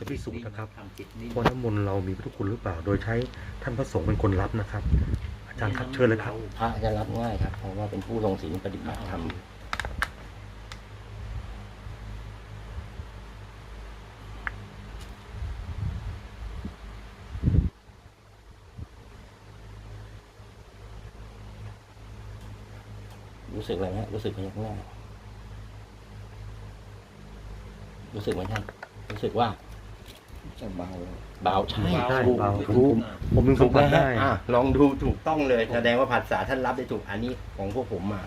จะพิสูจน์นะครับทำจิตนิ่งว่าน้ำมนต์เรามีพุทธคุณหรือเปล่า โดยใช้ท่านพระสงฆ์เป็นคนรับนะครับ อาจารย์ครับเชิญเลยครับพระจะรับง่ายครับ เพราะว่าเป็นผู้ทรงศีลปฏิบัติธรรมรู้สึกอะไรไหมรู้สึกพยักหน้ารู้สึกไหมท่านรู้สึกว่า จะเบาเบาใช่ใช่ถูกเบาถูก ผมถึงสัถูมกไหมผัสฮะได้ อะลองดูถูกต้องเลยแสดงว่าภาษาท่านรับได้ถูกอันนี้ของพวกผมอะ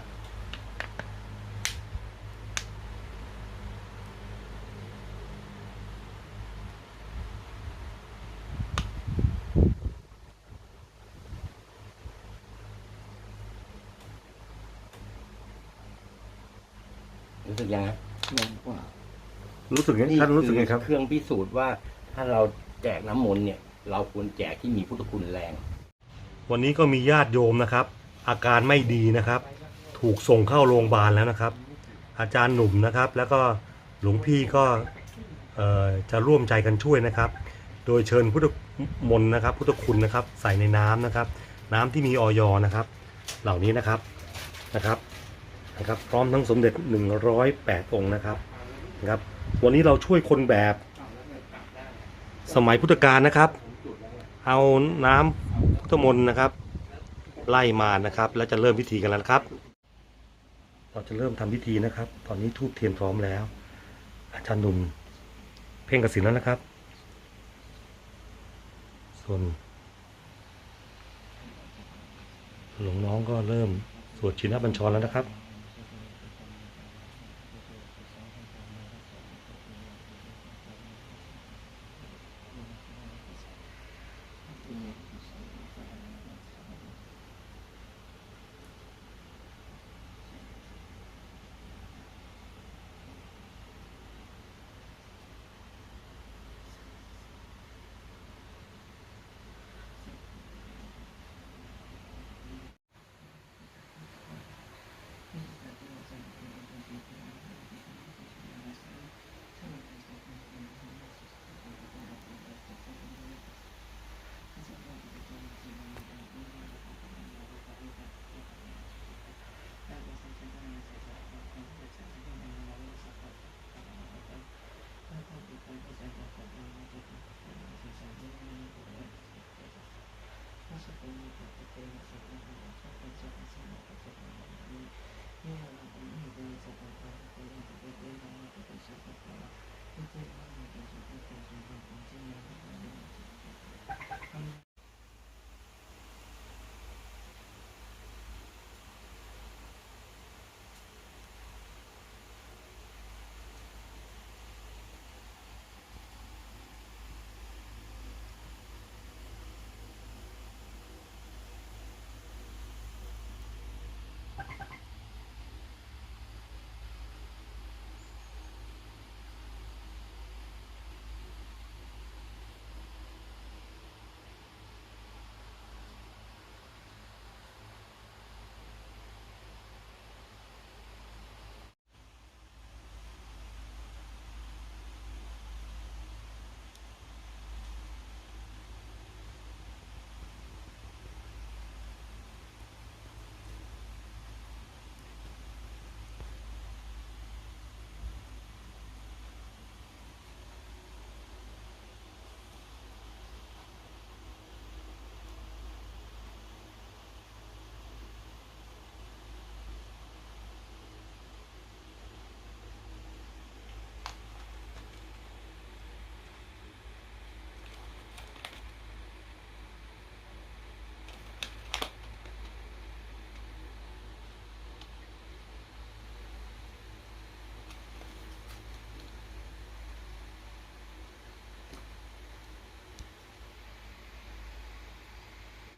รู้สึกยังไงลงกว่า รู้สึกไงท่านรู้สึกไงครับ เครื่องพิสูจน์ว่า ถ้าเราแจกน้ำมนต์เนี่ย เราควรแจกที่มีพุทธคุณแรง วันนี้ก็มีญาติโยมนะครับ อาการไม่ดีนะครับ ถูกส่งเข้าโรงพยาบาลแล้วนะครับ อาจารย์หนุ่มนะครับ แล้วก็หลวงพี่ก็เอ่อจะร่วมใจกันช่วยนะครับ โดยเชิญพุทธมนต์นะครับ พุทธคุณนะครับ ใส่ในน้ำนะครับ น้ำที่มีออยนะครับ เหล่านี้นะครับนะครับนะครับ พร้อมทั้งสมเด็จ 108 องค์นะครับนะครับ วันนี้เราช่วยคนแบบ สมัยพุทธกาลนะครับ เอาน้ำพุทธมนต์นะครับ ไล่มานะครับ แล้วจะเริ่มพิธีกันแล้วครับ เราจะเริ่มทำพิธีนะครับ ตอนนี้ทูบเทียนพร้อมแล้ว อาจารย์หนุ่มเพ่งกสินแล้วนะครับ ส่วนหลวงน้องก็เริ่มสวดชินบัญชรแล้วนะครับ Thank you.